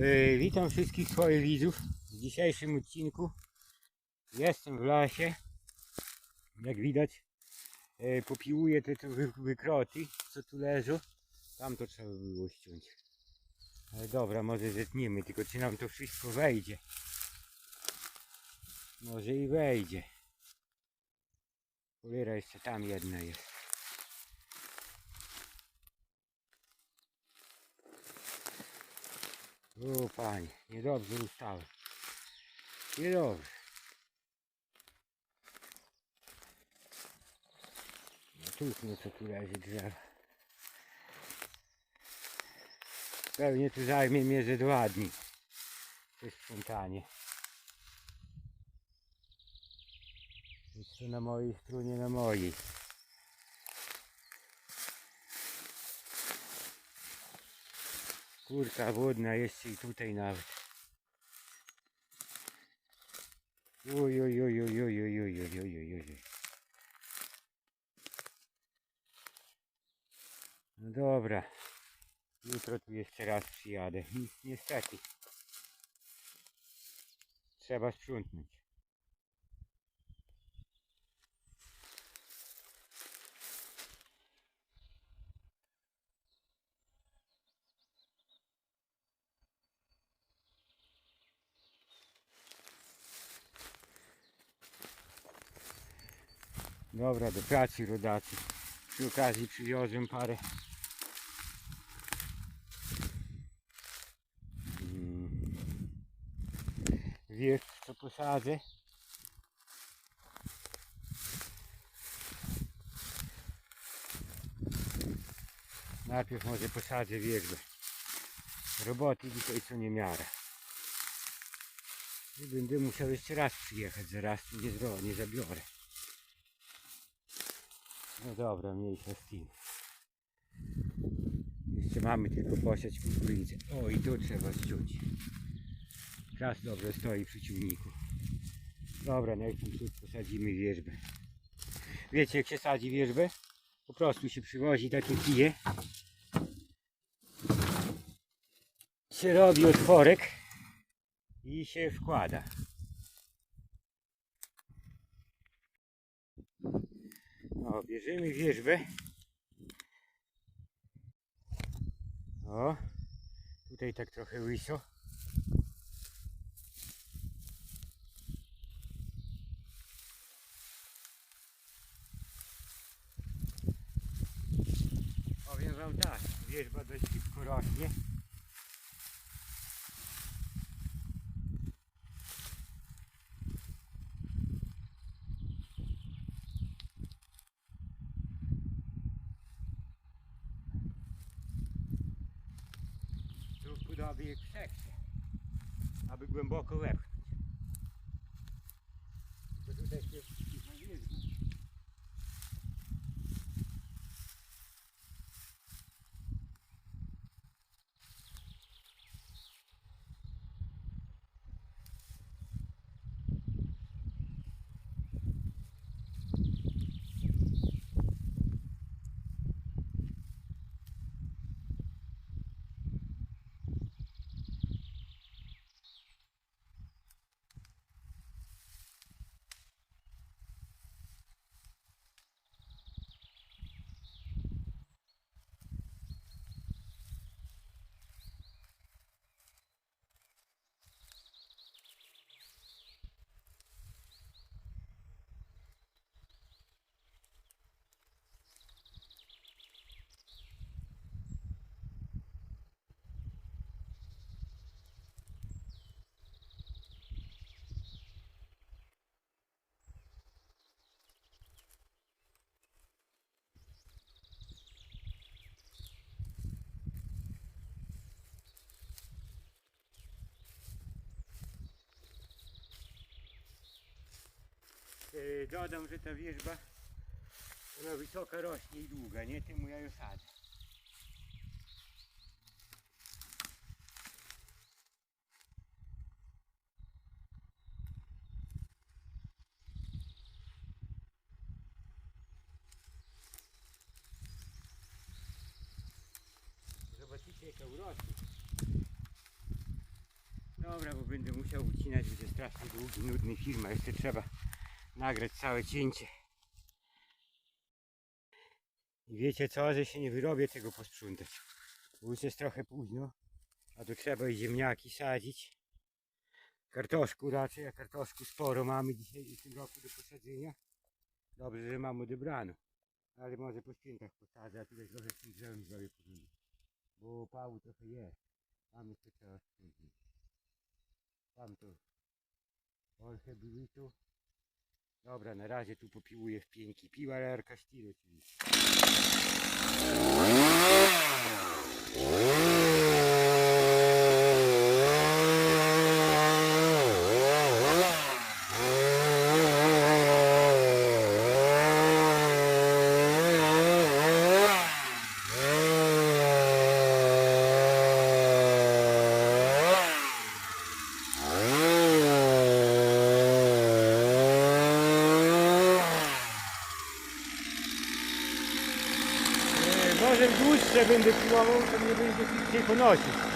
Yy, witam wszystkich swoich widzów w dzisiejszym odcinku. Jestem w lasie. Jak widać, yy, popiłuję te, te wy- wykroty, co tu leżą. Tam to trzeba było ściąć. Ale dobra, może zetniemy, tylko czy nam to wszystko wejdzie. Może i wejdzie. Cholera, jeszcze tam jedna jest. O panie, niedobrze ustałem. Niedobrze. No tuchnie co tu leży drzewo. Pewnie tu zajmie mnie ze dwa dni. To jest sprzątanie. Jeszcze na mojej stronie, na mojej. Kurka wodna jest i tutaj nawet. Oj, oj, oj, oj, oj, oj, oj, oj, oj, oj. No dobra. Jutro tu jeszcze raz przyjadę. Ni- Niestety. Trzeba sprzątnąć. Dobra, do pracy rodacy. Przy okazji przywiozłem parę mm, wież, co posadzę. Najpierw może posadzę wierzbę. Roboty dzisiaj co nie miara. I Będę musiał jeszcze raz przyjechać, zaraz nie, zro, nie zabiorę. No dobra, mniejsza z tym. Jeszcze mamy tylko posiać kukurydzę. O i tu trzeba ściąć. Czas dobrze stoi przy ciągniku. Dobra, najpierw tu posadzimy wierzbę. Wiecie jak się sadzi wierzbę? Po prostu się przywozi takie kije. Się robi otworek i się wkłada. O, bierzemy wierzbę. O, tutaj tak trochę łyso. Powiem wam tak, wierzba dość szybko rośnie. budowy i przekcie, aby głęboko wepchnąć. Tylko tutaj jest dodam, że ta wierzba ona wysoka rośnie i długa, nie? Temu ja ją sadzę. Zobaczycie jaka urośnie. Dobra, bo będę musiał ucinać, będzie strasznie długi, nudny film, a jeszcze trzeba nagrać całe cięcie. I wiecie co, że się nie wyrobię tego posprzątać. Bo już jest trochę późno, a tu trzeba i ziemniaki sadzić. Kartoszku raczej, a kartoszku sporo mamy dzisiaj w tym roku do posadzenia. Dobrze, że mam odebrano. Ale może po świętach posadzę, a tutaj trochę z tym drzewem zrobię porządek. Bo opału trochę jest. Tam jeszcze trzeba. Tam to były tu. Dobra, na razie tu popiłuję w pieńki piwa, Sztil oczywiście. E, Może dłuższe będę piłował, to mnie będzie szybciej ponosić.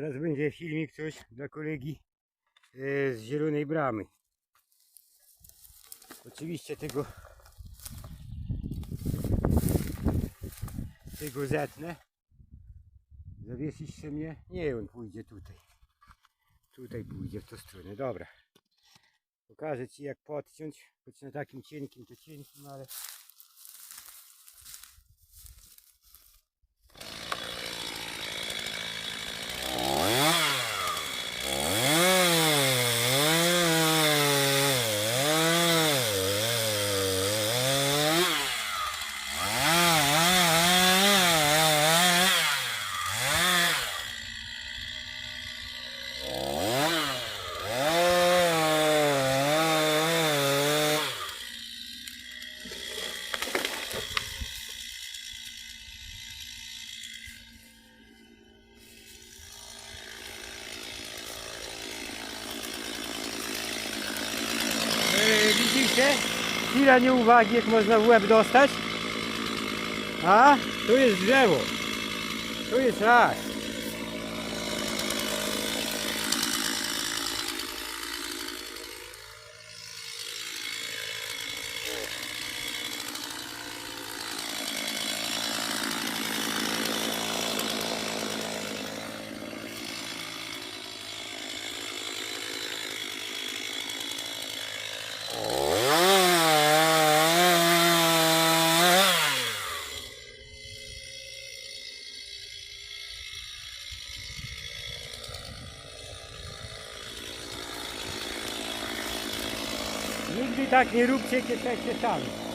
Teraz będzie filmik coś dla kolegi e, z Zielonej Bramy. Oczywiście tego tego zetnę. Zawiesić się mnie? Nie, on pójdzie tutaj. Tutaj pójdzie w tą stronę. Dobra. Pokażę Ci jak podciąć. Choć na takim cienkim to cienkim, ale chwila nieuwagi, jak można w łeb dostać. A, tu jest drzewo. Tu jest las. Nigdy tak nie róbcie, jak jesteście sami.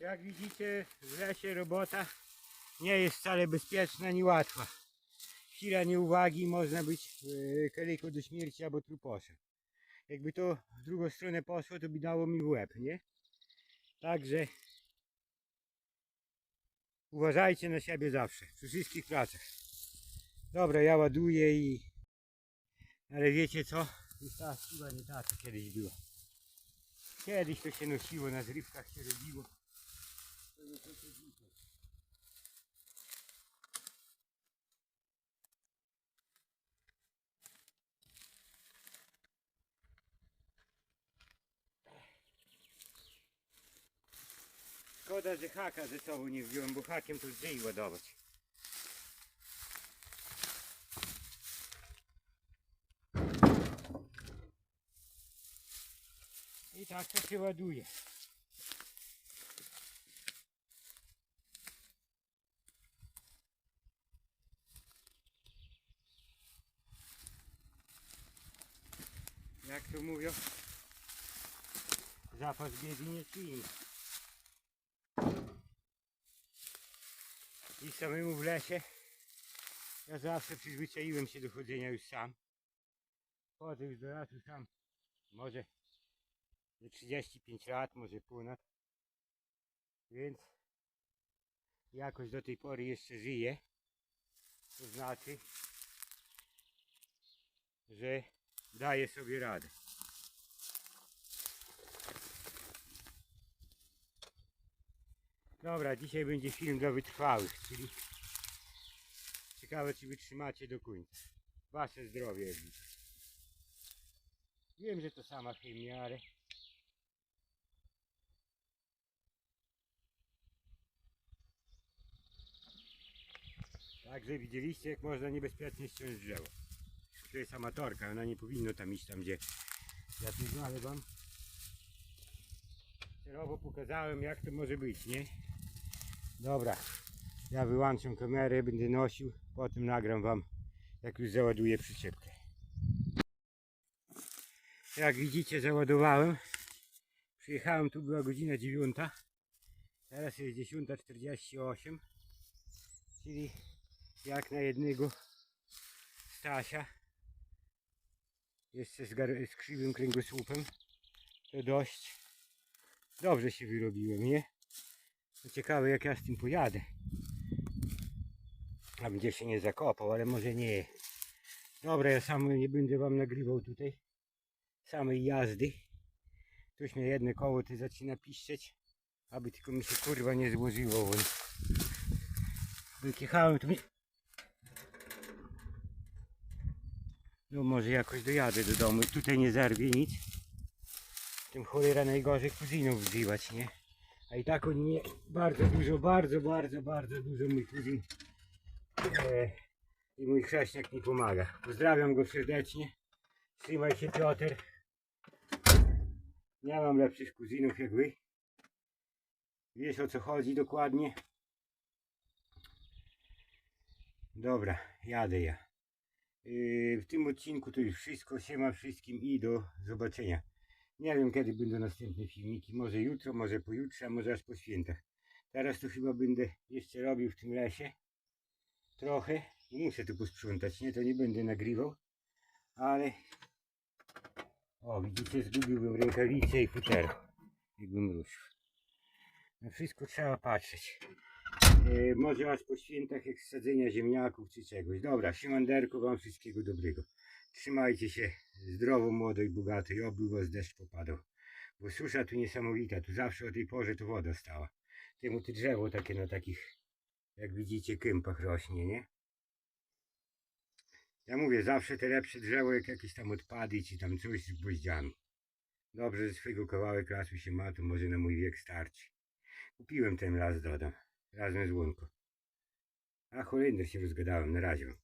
Jak widzicie, w lesie robota nie jest wcale bezpieczna ni łatwa. Chwila nieuwagi można być kaliką do śmierci albo truposem. Jakby to w drugą stronę poszło, to by dało mi w łeb, nie? Także uważajcie na siebie zawsze, przy wszystkich pracach. Dobra, ja ładuję i... Ale wiecie co? Już ta siła nie ta, co kiedyś była. Kiedyś to się nosiło, na zrywkach się robiło. Szkoda, że haka ze sobą nie wziąłem, bo hakiem to lżej ładować. I tak to się ładuje. To mówią? Zapas biedy nie. I samemu w lesie ja zawsze przyzwyczaiłem się do chodzenia już sam. Chodzę już do lasu sam. Może ze 35 lat, może ponad. Więc jakoś do tej pory jeszcze żyję. To znaczy, że daję sobie radę. Dobra, dzisiaj będzie film dla wytrwałych, czyli ciekawe czy wytrzymacie do końca. Wasze zdrowie. Wiem, że to sama chemia, ale Także widzieliście jak można niebezpiecznie ściąć drzewo. To jest amatorka, ona nie powinno tam iść tam gdzie ja tu ale wam celowo pokazałem jak to może być, nie? Dobra, ja wyłączam kamerę, będę nosił, potem nagram wam jak już załaduję przyczepkę. Jak widzicie załadowałem. Przyjechałem, tu była godzina 9. Teraz jest 10.48. Czyli jak na jednego Stasia jeszcze z, z krzywym kręgosłupem to dość dobrze się wyrobiłem, nie? To ciekawe jak ja z tym pojadę. A będzie się nie zakopał, ale może nie. Dobra, ja sam nie będę wam nagrywał tutaj samej jazdy. Tuś mnie jedno koło ty zaczyna piszczeć, aby tylko mi się kurwa nie złożyło. Bo jak jechałem. No może jakoś dojadę do domu tutaj nie zerwie nic. Tym cholera najgorzej kuzynów wzywać, nie? A i tak oni nie bardzo dużo, bardzo, bardzo, bardzo dużo mój kuzyn e, i mój chrześniak mi pomaga. Pozdrawiam go serdecznie. Trzymaj się Piotr. Nie mam lepszych kuzynów jak wy. Wiesz o co chodzi dokładnie. Dobra, jadę ja. W tym odcinku to już wszystko. Siema wszystkim i do zobaczenia. Nie wiem kiedy będą następne filmiki. Może jutro, może pojutrze, a może aż po świętach. Teraz to chyba będę jeszcze robił w tym lesie. Trochę. Muszę tu posprzątać, nie? To nie będę nagrywał. Ale... O, widzicie, zgubiłbym rękawice i futero. Jakbym ruszył. Na wszystko trzeba patrzeć. E, może aż po świętach jak sadzenia ziemniaków czy czegoś. Dobra, siemanderko, wam wszystkiego dobrego. Trzymajcie się zdrowo, młodo i bogato i oby was deszcz popadał. Bo susza tu niesamowita, tu zawsze o tej porze to woda stała. Temu te drzewo takie na takich, jak widzicie, kępach rośnie, nie? Ja mówię, zawsze te lepsze drzewo jak jakieś tam odpady czy tam coś z gwoździami. Dobrze, że swojego kawałek lasu się ma, to może na mój wiek starczy. Kupiłem ten las, dodam, razem z łąką. A Holender się rozgadałem, na razie.